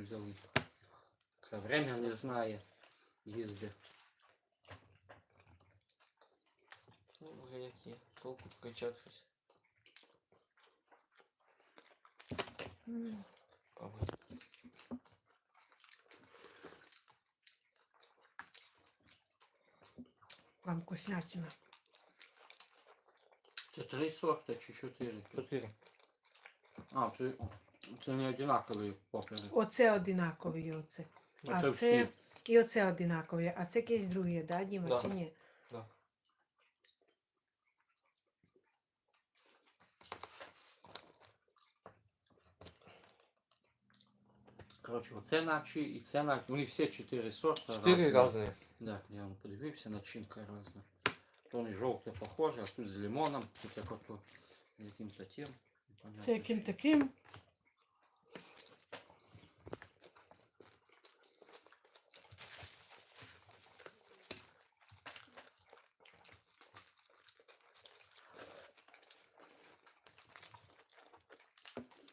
ми взяли. Время не знає. Їздить. Ну, вже як є. Толку вкачати щось. М, Пробуй. Вкуснятина. Це три сорта чи чотири? Чотири. А, о, це не одинакові попери. Оце одинакові, оце. А це всі. і оце одинакові. А це якесь друге, да, Діма, Да. чи ні? Да. Коротше, оце наче і це наче. Вони всі чотири сорта. Чотири різні. Да, я вам подивився, начинка різна. То вони жовте похоже, а тут з лимоном, тут як ото з яким-то тим. Це яким таким.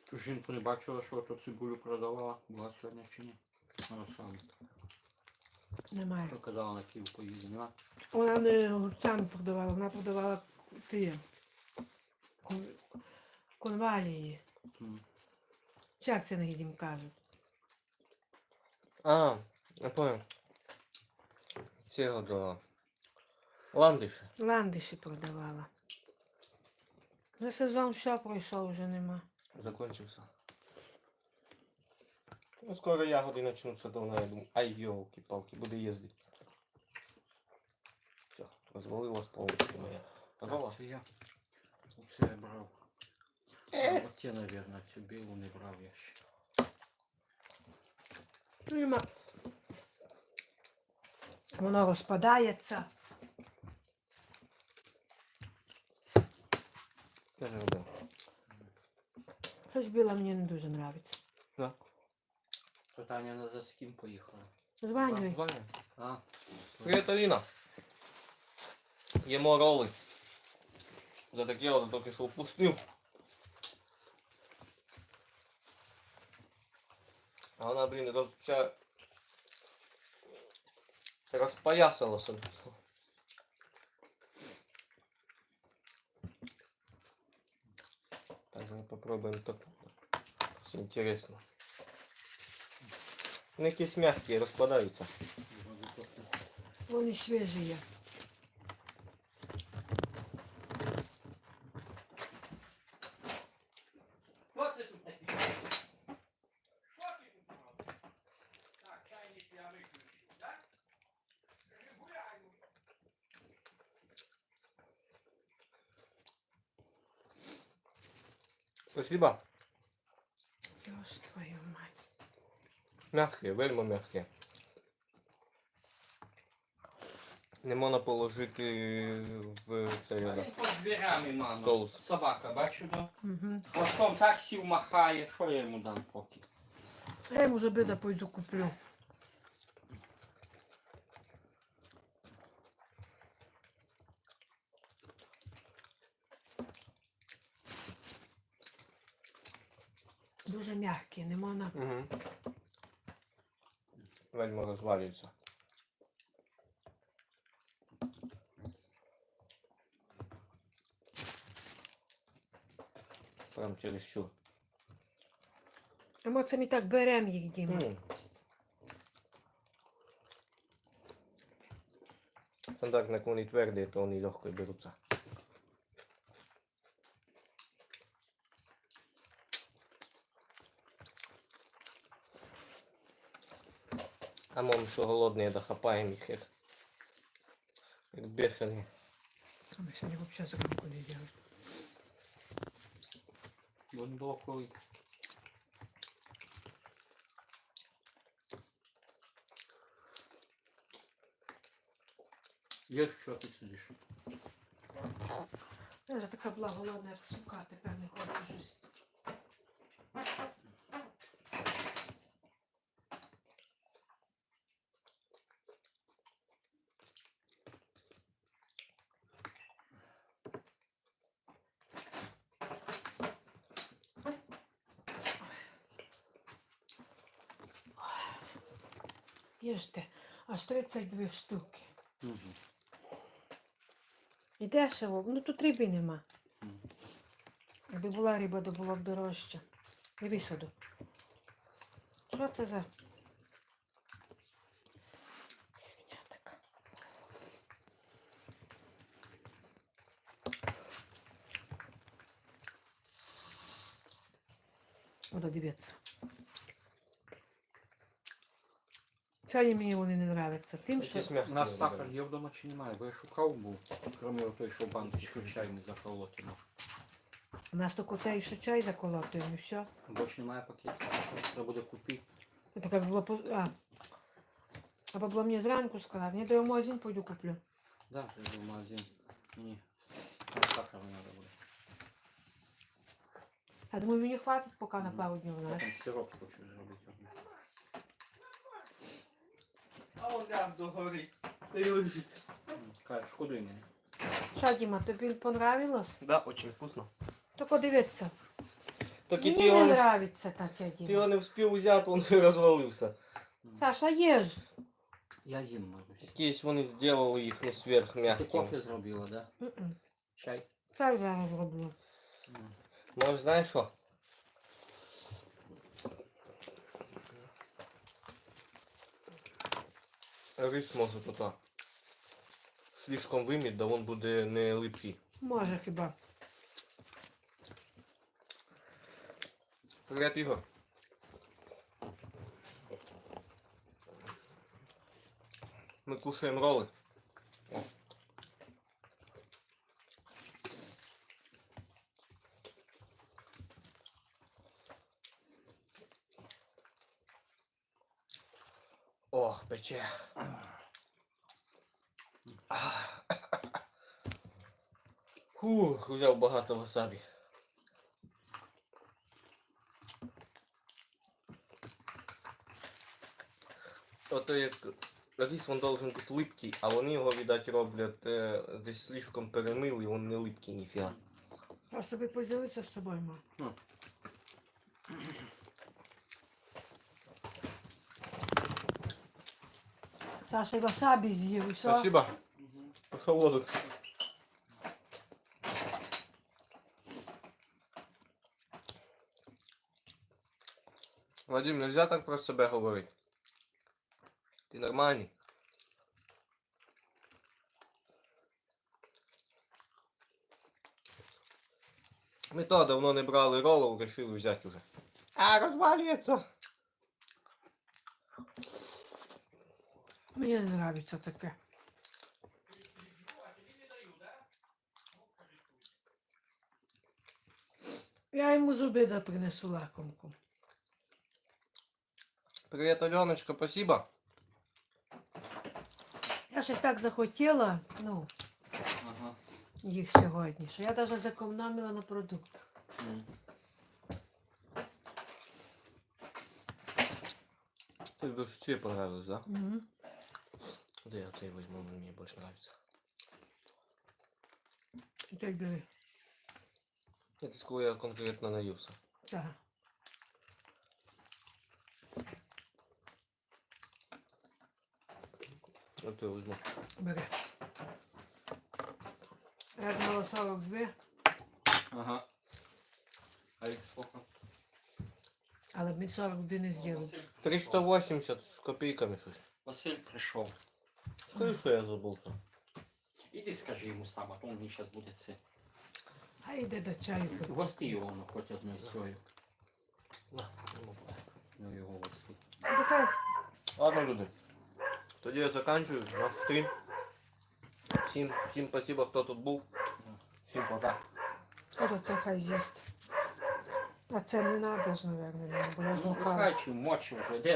Ту жінку не бачила, що ото цибулю продавала. Була сьогодні чи ні? Руслана. Немає. Що казала на Київ поїде, нема? Вона не огурцями продавала, вона продавала ті кон- конвалії. М. Чи як це на їдім кажуть? А, я понял. Цього до ландиша. Ландиші продавала. Вже сезон все пройшов, вже нема. Закончився. Ну, скоро ягоди почнуться давно, я думаю. Ай, йолки-палки, буде їздити. Все, розвалилась повністю моя. Так, це я. Оце я брав. А, от ті, мабуть, цю білу не брав я ще. Нема. Воно розпадається. Я не робив. Щось біле мені не дуже подобається. Да. То Таня назад з ким поїхала? Званюй. Ваня. А, Привіт, Аліна. Їмо роли. За таке от тільки що впустив. А вона, блін, роз... вся... розпоясалася. Так, попробуем так. Интересно. інтересно. мягкие якісь Они свежие є. Що це тут таке? Що ти тут робиш? Так, чайник я виключив, так? Регулярно. Спасибо. Йош твою мать. Мягке, вельми мягке. Не можна положити в цей. Він під дверями, мама. Соус. Собака, бачу, да? Угу. Хвостом так сів махає. Що я йому дам поки? Я йому забита пойду куплю. Дуже м'які, не можна. Угу. Вельми розвалюється. Прям чересчур. А ми самі так беремо їх, Діма. М. Стандартно, як вони тверді, то вони легко беруться. А мам, що голодні, дохапаємо їх як, як бешені. А Ми сьогодні взагалі зранку не було коли. Є що ти сидиш? Я вже така була голодна, як сука, тепер не хочу щось. Їжте. Аж 32 штуки. Угу. І дешево. Ну тут риби нема. Мгм. Якби була риба, то було б дорожче. Дивись саду. Що це за? Буду дивитися. Чого мені вони не нравляться? Тим, що У нас сахар є вдома чи немає, бо я шукав був, крім той, що баночку чайний заколотимо. у нас тільки цей що чай заколотуємо і все. Більше немає пакетів, треба буде купити. Ну, так аби було по... А. Або було мені зранку сказати, я до магазин пойду куплю. Да, я в магазин. Ні, там сахар не треба буде. Я думаю, мені хватить поки на пару днів, знаєш. сироп хочу зробити. А он там догорить. Та й лежить. Кай, шкодуй мені. Що, Діма, тобі понравилось? Да, очень вкусно. Тільки дивіться. Тільки ти Мені не його, нравиться таке, ти Діма. його не встиг взяти, він розвалився. Саша, їж. Я їм, Марусь. Якісь вони зробили їх ну, сверх Ти кофе зробила, да? М-м. Чай? Чай зараз зроблю. М. Може, знаєш що? Рис може тут. Слишком виміт, да він буде не липкий. Може хіба. Привіт, Ігор. Ми кушаємо роли. Ох, пече. Фух, взяв багато васабі. Ото як рис він должен бути липкий, а вони його, видать, роблять е, десь слишком перемили, і він не липкий ніфіга. Я собі поділитися з тобою, ма. Саша і васабі з'їв, і що? Спасибо. Воду. Вадим, нельзя так про себе говорити. Ти нормальний. Ми то давно не брали роллов, решили взяти уже. А, розвалюється. Мені не нравиться таке. Я йому зубида принесу лакомку. Привет, Аленочка, спасибо. Я щось так захотіла, ну, Ага. їх сьогодні, що я навіть зекономила на продуктах. М. Ты больше тебе понравилось, да? Угу. Да я цей возьму, он мне больше нравится. Так бери. Это с кого я конкретно наелся. Так. Вот я возьму. Бери. Я думала 42, Ага. А їх сколько? але ми 42 не. Василь, 380 с копейками щось. Василь прийшов. Скажи, що я забувся. Іди скажи йому сам, а то він зараз буде це. А йде до чаю. Гости його ну, хоч одною свою. На, ну, Ну його гости. Нехай Ладно, люди. Тоді я заканчиваю наш стрім. Всім, всім спасибо, хто тут був. Всім пока. Ото це хай з'їсть. А це не треба ж, мабуть, бо я ж Ну, макала. хай чи мочі вже. Де